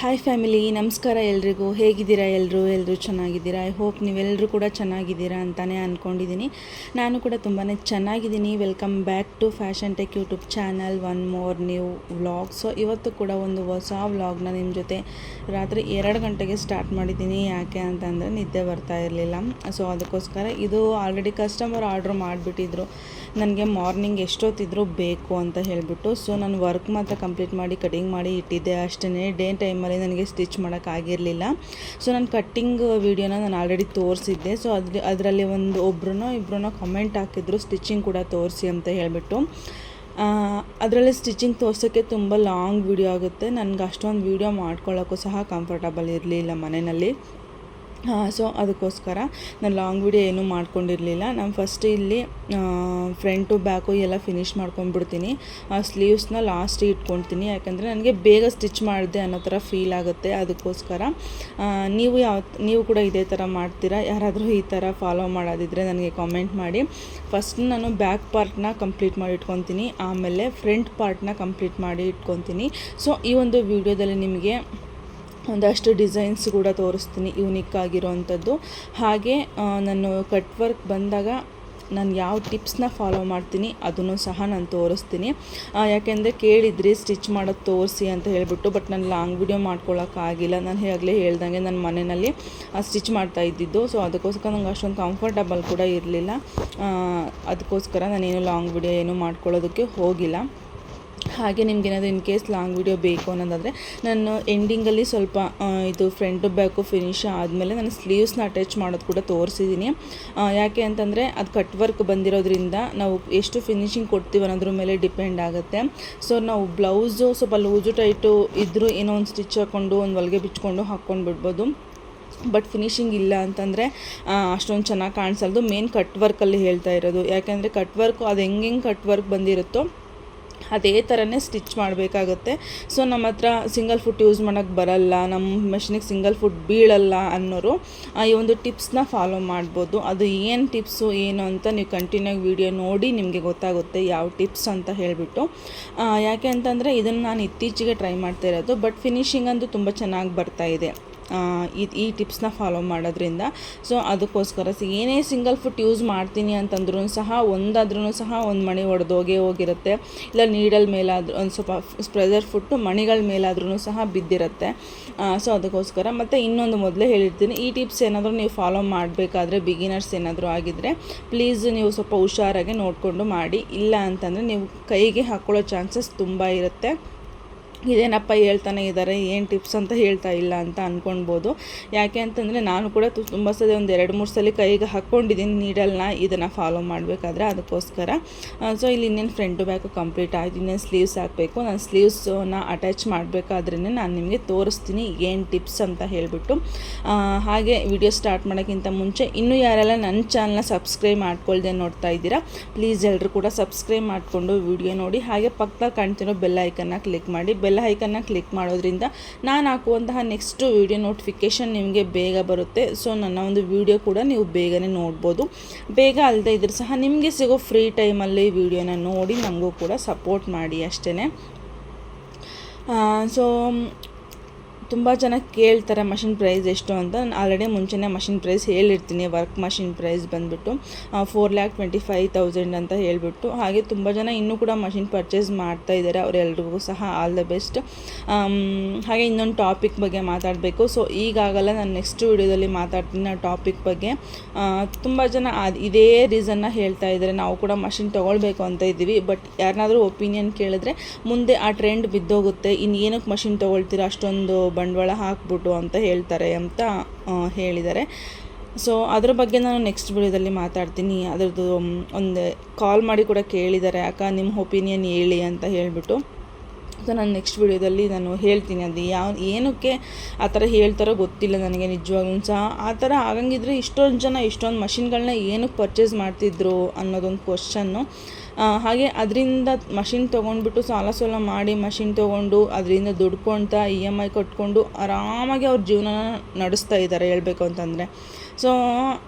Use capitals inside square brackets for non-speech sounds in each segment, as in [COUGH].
Hi family ನಮಸ್ಕಾರ ಎಲ್ರಿಗೂ. ಹೇಗಿದ್ದೀರಾ ಎಲ್ಲರೂ ಎಲ್ಲರೂ ಚೆನ್ನಾಗಿದ್ದೀರಾ? ಐ ಹೋಪ್ ನೀವೆಲ್ಲರೂ ಕೂಡ ಚೆನ್ನಾಗಿದ್ದೀರಾ ಅಂತಲೇ ಅಂದ್ಕೊಂಡಿದ್ದೀನಿ ನಾನು ಕೂಡ ತುಂಬಾ ಚೆನ್ನಾಗಿದ್ದೀನಿ. Welcome back to fashion tech YouTube channel one more new vlog so ಇವತ್ತು ಕೂಡ ಒಂದು ಹೊಸ ವ್ಲಾಗ್ನ ನಿಮ್ಮ ಜೊತೆ ರಾತ್ರಿ ಎರಡು ಗಂಟೆಗೆ ಸ್ಟಾರ್ಟ್ ಮಾಡಿದ್ದೀನಿ. ಯಾಕೆ ಅಂತಂದರೆ ನಿದ್ದೆ ಬರ್ತಾ ಇರಲಿಲ್ಲ. ಸೊ ಅದಕ್ಕೋಸ್ಕರ ಇದು ಆಲ್ರೆಡಿ ಕಸ್ಟಮರ್ ಆರ್ಡ್ರ್ ಮಾಡಿಬಿಟ್ಟಿದ್ರು. ನನಗೆ ಮಾರ್ನಿಂಗ್ ಎಷ್ಟೊತ್ತಿದ್ರೂ ಬೇಕು ಅಂತ ಹೇಳಿಬಿಟ್ಟು ಸೊ ನಾನು ವರ್ಕ್ ಮಾತ್ರ ಕಂಪ್ಲೀಟ್ ಮಾಡಿ ಕಟಿಂಗ್ ಮಾಡಿ ಇಟ್ಟಿದ್ದೆ. ಅಷ್ಟೇ ಡೇ ಟೈಮಲ್ಲಿ ನನಗೆ ಸ್ಟಿಚ್ ಮಾಡೋಕ್ಕಾಗಿರಲಿಲ್ಲ ಸೊ ನಾನು ಕಟ್ಟಿಂಗ್ ವೀಡಿಯೋನ ನಾನು ಆಲ್ರೆಡಿ ತೋರಿಸಿದ್ದೆ. ಸೊ ಅದ್ರ ಅದರಲ್ಲಿ ಒಂದು ಒಬ್ರು ಇಬ್ಬರೂ ಕಮೆಂಟ್ ಹಾಕಿದ್ರು ಸ್ಟಿಚಿಂಗ್ ಕೂಡ ತೋರಿಸಿ ಅಂತ ಹೇಳಿಬಿಟ್ಟು. ಅದರಲ್ಲಿ ಸ್ಟಿಚಿಂಗ್ ತೋರ್ಸೋಕ್ಕೆ ತುಂಬ ಲಾಂಗ್ ವೀಡಿಯೋ ಆಗುತ್ತೆ. ನನಗೆ ಅಷ್ಟೊಂದು ವೀಡಿಯೋ ಮಾಡ್ಕೊಳ್ಳೋಕ್ಕೂ ಸಹ ಕಂಫರ್ಟಬಲ್ ಇರಲಿಲ್ಲ ಮನೆಯಲ್ಲಿ. ಸೊ ಅದಕ್ಕೋಸ್ಕರ ನಾನು ಲಾಂಗ್ ವಿಡಿಯೋ ಏನೂ ಮಾಡ್ಕೊಂಡಿರಲಿಲ್ಲ. ನಾನು ಫಸ್ಟ್ ಇಲ್ಲಿ ಫ್ರಂಟು ಬ್ಯಾಕು ಎಲ್ಲ ಫಿನಿಷ್ ಮಾಡ್ಕೊಂಡ್ಬಿಡ್ತೀನಿ. ಆ ಸ್ಲೀವ್ಸ್ನ ಲಾಸ್ಟ್ ಇಟ್ಕೊಳ್ತೀನಿ ಯಾಕಂದರೆ ನನಗೆ ಬೇಗ ಸ್ಟಿಚ್ ಮಾಡಿದೆ ಅನ್ನೋ ಥರ ಫೀಲ್ ಆಗುತ್ತೆ. ಅದಕ್ಕೋಸ್ಕರ ನೀವು ಯಾವ, ನೀವು ಕೂಡ ಇದೇ ಥರ ಮಾಡ್ತೀರಾ? ಯಾರಾದರೂ ಈ ಥರ ಫಾಲೋ ಮಾಡೋದಿದ್ದರೆ ನನಗೆ ಕಾಮೆಂಟ್ ಮಾಡಿ. ಫಸ್ಟ್ ನಾನು ಬ್ಯಾಕ್ ಪಾರ್ಟ್ನ ಕಂಪ್ಲೀಟ್ ಮಾಡಿ ಇಟ್ಕೊತೀನಿ. ಆಮೇಲೆ ಫ್ರಂಟ್ ಪಾರ್ಟ್ನ ಕಂಪ್ಲೀಟ್ ಮಾಡಿ ಇಟ್ಕೊತೀನಿ. ಸೊ ಈ ಒಂದು ವಿಡಿಯೋದಲ್ಲಿ ನಿಮಗೆ ಒಂದಷ್ಟು ಡಿಸೈನ್ಸ್ ಕೂಡ ತೋರಿಸ್ತೀನಿ ಯೂನಿಕ್ ಆಗಿರೋವಂಥದ್ದು ಹಾಗೆ ನಾನು ಕಟ್ ವರ್ಕ್ ಬಂದಾಗ ನಾನು ಯಾವ ಟಿಪ್ಸ್ನ ಫಾಲೋ ಮಾಡ್ತೀನಿ ಅದನ್ನು ಸಹ ನಾನು ತೋರಿಸ್ತೀನಿ. ಯಾಕೆಂದರೆ ಕೇಳಿದ್ರಿ ಸ್ಟಿಚ್ ಮಾಡೋದು ತೋರಿಸಿ ಅಂತ ಹೇಳಿಬಿಟ್ಟು ಬಟ್ ನಾನು ಲಾಂಗ್ ವಿಡಿಯೋ ಮಾಡ್ಕೊಳ್ಳೋಕ್ಕಾಗಿಲ್ಲ ನಾನು ಆಗಲೇ ಹೇಳ್ದಂಗೆ ನನ್ನ ಮನೆಯಲ್ಲಿ ಸ್ಟಿಚ್ ಮಾಡ್ತಾ ಇದ್ದಿದ್ದು. ಸೊ ಅದಕ್ಕೋಸ್ಕರ ನಂಗೆ ಅಷ್ಟೊಂದು ಕಂಫರ್ಟಬಲ್ ಕೂಡ ಇರಲಿಲ್ಲ. ಅದಕ್ಕೋಸ್ಕರ ನಾನೇನು ಲಾಂಗ್ ವಿಡಿಯೋ ಏನು ಮಾಡ್ಕೊಳ್ಳೋದಕ್ಕೆ ಹೋಗಿಲ್ಲ. ಹಾಗೆ ನಿಮ್ಗೆ ಏನಾದರೂ ಇನ್ ಕೇಸ್ ಲಾಂಗ್ ವಿಡಿಯೋ ಬೇಕು ಅನ್ನೋದಾದರೆ ನಾನು ಎಂಡಿಂಗಲ್ಲಿ ಸ್ವಲ್ಪ ಇದು ಫ್ರಂಟ್ ಬ್ಯಾಕು ಫಿನಿಶ್ ಆದಮೇಲೆ ನಾನು ಸ್ಲೀವ್ಸ್ನ ಅಟ್ಯಾಚ್ ಮಾಡೋದು ಕೂಡ ತೋರಿಸಿದ್ದೀನಿ ಯಾಕೆ ಅಂತಂದರೆ ಅದು ಕಟ್ ವರ್ಕ್ ಬಂದಿರೋದ್ರಿಂದ ನಾವು ಎಷ್ಟು ಫಿನಿಶಿಂಗ್ ಕೊಡ್ತೀವಿ ಅನ್ನೋದ್ರ ಮೇಲೆ ಡಿಪೆಂಡ್ ಆಗುತ್ತೆ. ಸೊ ನಾವು ಬ್ಲೌಸು ಸ್ವಲ್ಪ ಲೂಸು ಟೈಟು ಇದ್ದರೂ ಏನೋ ಒಂದು ಸ್ಟಿಚ್ ಹಾಕ್ಕೊಂಡು ಒಂದು ಹೊಲಿಗೆ ಬಿಚ್ಕೊಂಡು ಹಾಕ್ಕೊಂಡು ಬಿಡ್ಬೋದು. ಬಟ್ ಫಿನಿಶಿಂಗ್ ಇಲ್ಲ ಅಂತಂದರೆ ಅಷ್ಟೊಂದು ಚೆನ್ನಾಗಿ ಕಾಣಿಸಲ್ದು. ಮೇನ್ ಕಟ್ ವರ್ಕಲ್ಲಿ ಹೇಳ್ತಾ ಇರೋದು. ಯಾಕೆಂದರೆ ಕಟ್ ವರ್ಕು ಅದು ಹೆಂಗೆ ಕಟ್ ವರ್ಕ್ ಬಂದಿರುತ್ತೋ ಅದೇ ಥರನೇ ಸ್ಟಿಚ್ ಮಾಡಬೇಕಾಗುತ್ತೆ. ಸೊ ನಮ್ಮ ಹತ್ರ ಸಿಂಗಲ್ ಫುಟ್ ಯೂಸ್ ಮಾಡೋಕ್ಕೆ ಬರಲ್ಲ ನಮ್ಮ ಮೆಷಿನಿಗೆ ಸಿಂಗಲ್ ಫುಟ್ ಬೀಳಲ್ಲ ಅನ್ನೋರು ಈ ಒಂದು ಟಿಪ್ಸ್ನ ಫಾಲೋ ಮಾಡ್ಬೋದು. ಅದು ಏನು ಟಿಪ್ಸು ಏನು ಅಂತ ನೀವು ಕಂಟಿನ್ಯೂ ವಿಡಿಯೋ ನೋಡಿ ನಿಮಗೆ ಗೊತ್ತಾಗುತ್ತೆ ಯಾವ ಟಿಪ್ಸ್ ಅಂತ ಹೇಳಿಬಿಟ್ಟು. ಯಾಕೆ ಅಂತಂದರೆ ಇದನ್ನು ನಾನು ಇತ್ತೀಚೆಗೆ ಟ್ರೈ ಮಾಡ್ತಾ ಇರೋದು, ಬಟ್ ಫಿನಿಶಿಂಗ್ ಅಂತೂ ತುಂಬ ಚೆನ್ನಾಗಿ ಬರ್ತಾ ಇದೆ. ಆ, ಈ ಟಿಪ್ಸ್ನ ಫಾಲೋ ಮಾಡೋದ್ರಿಂದ. ಸೊ ಅದಕ್ಕೋಸ್ಕರ ಏನೇ ಸಿಂಗಲ್ ಫುಟ್ ಯೂಸ್ ಮಾಡ್ತೀನಿ ಅಂತಂದ್ರೂ ಸಹ ಒಂದಾದ್ರೂ ಸಹ ಒಂದು ಮಣಿ ಒಡೆದೋಗೇ ಹೋಗಿರುತ್ತೆ. ಇಲ್ಲ ನೀಡಲ್ ಮೇಲಾದ್ರೂ ಒಂದು ಸ್ವಲ್ಪ ಸ್ಪ್ರೆಜರ್ ಫುಟ್ಟು ಮಣಿಗಳ ಮೇಲಾದ್ರೂ ಸಹ ಬಿದ್ದಿರುತ್ತೆ. ಸೊ ಅದಕ್ಕೋಸ್ಕರ ಮತ್ತು ಇನ್ನೊಂದು ಮೊದಲೇ ಹೇಳಿರ್ತೀನಿ. ಈ ಟಿಪ್ಸ್ ಏನಾದರೂ ನೀವು ಫಾಲೋ ಮಾಡಬೇಕಾದ್ರೆ ಬಿಗಿನರ್ಸ್ ಏನಾದರೂ ಆಗಿದ್ದರೆ ಪ್ಲೀಸ್ ನೀವು ಸ್ವಲ್ಪ ಹುಷಾರಾಗಿ ನೋಡಿಕೊಂಡು ಮಾಡಿ. ಇಲ್ಲ ಅಂತಂದರೆ ನೀವು ಕೈಗೆ ಹಾಕ್ಕೊಳ್ಳೋ ಚಾನ್ಸಸ್ ತುಂಬ ಇರುತ್ತೆ. ಇದೇನಪ್ಪ ಹೇಳ್ತಾನೆ ಇದ್ದಾರೆ ಏನು ಟಿಪ್ಸ್ ಅಂತ ಹೇಳ್ತಾ ಇಲ್ಲ ಅಂತ ಅಂದ್ಕೊಳ್ಬೋದು ಯಾಕೆ ಅಂತಂದರೆ ನಾನು ಕೂಡ ತುಂಬ ಸಲ ಒಂದು ಎರಡು ಮೂರು ಸಲ ಕೈಗೆ ಹಾಕ್ಕೊಂಡಿದ್ದೀನಿ ನೀಡಲ್ನ ಇದನ್ನು ಫಾಲೋ ಮಾಡಬೇಕಾದ್ರೆ ಅದಕ್ಕೋಸ್ಕರ. ಸೊ ಇಲ್ಲಿ ಇನ್ನೇನು ಫ್ರಂಟು ಬ್ಯಾಕು ಕಂಪ್ಲೀಟ್ ಆಯಿತು, ಇನ್ನೇನು ಸ್ಲೀವ್ಸ್ ಹಾಕಬೇಕು. ನಾನು ಸ್ಲೀವ್ಸನ್ನ ಅಟ್ಯಾಚ್ ಮಾಡಬೇಕಾದ್ರೇ ನಾನು ನಿಮಗೆ ತೋರಿಸ್ತೀನಿ ಏನು ಟಿಪ್ಸ್ ಅಂತ ಹೇಳಿಬಿಟ್ಟು. ಹಾಗೆ ವಿಡಿಯೋ ಸ್ಟಾರ್ಟ್ ಮಾಡೋಕ್ಕಿಂತ ಮುಂಚೆ ಇನ್ನೂ ಯಾರೆಲ್ಲ ನನ್ನ ಚಾನಲ್ನ ಸಬ್ಸ್ಕ್ರೈಬ್ ಮಾಡ್ಕೊಳ್ದೆ ನೋಡ್ತಾ ಇದ್ದೀರಾ ಪ್ಲೀಸ್ ಎಲ್ಲರೂ ಕೂಡ ಸಬ್ಸ್ಕ್ರೈಬ್ ಮಾಡಿಕೊಂಡು ವಿಡಿಯೋ ನೋಡಿ. ಹಾಗೆ ಪಕ್ಕದ ಕಾಣ್ತಿರೋ ಬೆಲ್ ಐಕನ್ನ ಕ್ಲಿಕ್ ಮಾಡಿ ಬೆಲ್ ಐಕನ್ನ ಕ್ಲಿಕ್ ಮಾಡೋದ್ರಿಂದ ನಾನು ಹಾಕುವಂತಹ ನೆಕ್ಸ್ಟ್ ವಿಡಿಯೋ ನೋಟಿಫಿಕೇಷನ್ ನಿಮಗೆ ಬೇಗ ಬರುತ್ತೆ. ಸೊ ನನ್ನ ಒಂದು ವಿಡಿಯೋ ಕೂಡ ನೀವು ಬೇಗನೆ ನೋಡ್ಬೋದು. ಬೇಗ ಅಲ್ಲದೆ ಇದ್ರೂ ಸಹ ನಿಮಗೆ ಸಿಗೋ ಫ್ರೀ ಟೈಮಲ್ಲಿ ವಿಡಿಯೋನ ನೋಡಿ ನಮಗೂ ಕೂಡ ಸಪೋರ್ಟ್ ಮಾಡಿ ಅಷ್ಟೇ ಸೊ ತುಂಬ ಜನ ಕೇಳ್ತಾರೆ ಮಷಿನ್ ಪ್ರೈಸ್ ಎಷ್ಟು ಅಂತ. ನಾನು ಆಲ್ರೆಡಿ ಮುಂಚೆನೇ ಮಷಿನ್ ಪ್ರೈಸ್ ಹೇಳಿರ್ತೀನಿ. ವರ್ಕ್ ಮಷಿನ್ ಪ್ರೈಸ್ ಬಂದುಬಿಟ್ಟು four lakh twenty five thousand ಅಂತ ಹೇಳಿಬಿಟ್ಟು. ಹಾಗೆ ತುಂಬ ಜನ ಇನ್ನೂ ಕೂಡ ಮಷಿನ್ ಪರ್ಚೇಸ್ ಮಾಡ್ತಾ ಇದ್ದಾರೆ. ಅವರೆಲ್ರಿಗೂ ಸಹ ಆಲ್ ದ ಬೆಸ್ಟ್ ಹಾಗೆ ಇನ್ನೊಂದು ಟಾಪಿಕ್ ಬಗ್ಗೆ ಮಾತಾಡಬೇಕು. ಸೊ ಈಗಾಗಲ್ಲ ನಾನು ನೆಕ್ಸ್ಟ್ ವಿಡಿಯೋದಲ್ಲಿ ಮಾತಾಡ್ತೀನಿ ಆ ಟಾಪಿಕ್ ಬಗ್ಗೆ. ತುಂಬ ಜನ ಅದು, ಇದೇ ರೀಸನ್ನ ಹೇಳ್ತಾ ಇದ್ದಾರೆ. ನಾವು ಕೂಡ ಮಷಿನ್ ತೊಗೊಳ್ಬೇಕು ಅಂತ ಇದ್ದೀವಿ. ಬಟ್ ಯಾರನ್ನಾದರೂ ಒಪಿನಿಯನ್ ಕೇಳಿದ್ರೆ ಮುಂದೆ ಆ ಟ್ರೆಂಡ್ ಬಿದ್ದೋಗುತ್ತೆ. ಇನ್ನು ಏನಕ್ಕೆ ಮಷಿನ್ ತೊಗೊಳ್ತೀರಾ ಅಷ್ಟೊಂದು ಬಂಡವಾಳ ಹಾಕ್ಬಿಟ್ಟು ಅಂತ ಹೇಳ್ತಾರೆ ಅಂತ ಹೇಳಿದ್ದಾರೆ. ಸೊ ಅದ್ರ ಬಗ್ಗೆ ನಾನು ನೆಕ್ಸ್ಟ್ ವಿಡಿಯೋದಲ್ಲಿ ಮಾತಾಡ್ತೀನಿ. ಅದರದ್ದು ಒಂದು ಕಾಲ್ ಮಾಡಿ ಕೂಡ ಕೇಳಿದ್ದಾರೆ. ಅಕ್ಕ ನಿಮ್ಮ ಒಪಿನಿಯನ್ ಹೇಳಿ ಅಂತ ಹೇಳಿಬಿಟ್ಟು. ಸೊ ನಾನು ನೆಕ್ಸ್ಟ್ ವಿಡಿಯೋದಲ್ಲಿ ನಾನು ಹೇಳ್ತೀನಿ. ಅದು ಯಾವ, ಏನಕ್ಕೆ ಆ ಥರ ಹೇಳ್ತಾರೋ ಗೊತ್ತಿಲ್ಲ ನನಗೆ ನಿಜವಾಗ್ಲೂ ಸಹ. ಆ ಥರ ಆಗಂಗಿದ್ರೆ ಇಷ್ಟೊಂದು ಜನ, ಇಷ್ಟೊಂದು ಮಷಿನ್ಗಳನ್ನ ಏನಕ್ಕೆ ಪರ್ಚೇಸ್ ಮಾಡ್ತಿದ್ರು ಅನ್ನೋದೊಂದು ಕ್ವಶನ್ನು ಹಾಗೆ ಅದರಿಂದ ಮಷಿನ್ ತೊಗೊಂಡ್ಬಿಟ್ಟು ಸಾಲ ಸೋಲ ಮಾಡಿ ಮಷಿನ್ ತೊಗೊಂಡು ಅದರಿಂದ ದುಡ್ಕೊಳ್ತಾ ಇ ಎಂ ಐ ಕಟ್ಕೊಂಡು ಆರಾಮಾಗಿ ಅವ್ರ ಜೀವನ ನಡೆಸ್ತಾ ಇದ್ದಾರೆ ಹೇಳಬೇಕು ಅಂತಂದರೆ. ಸೊ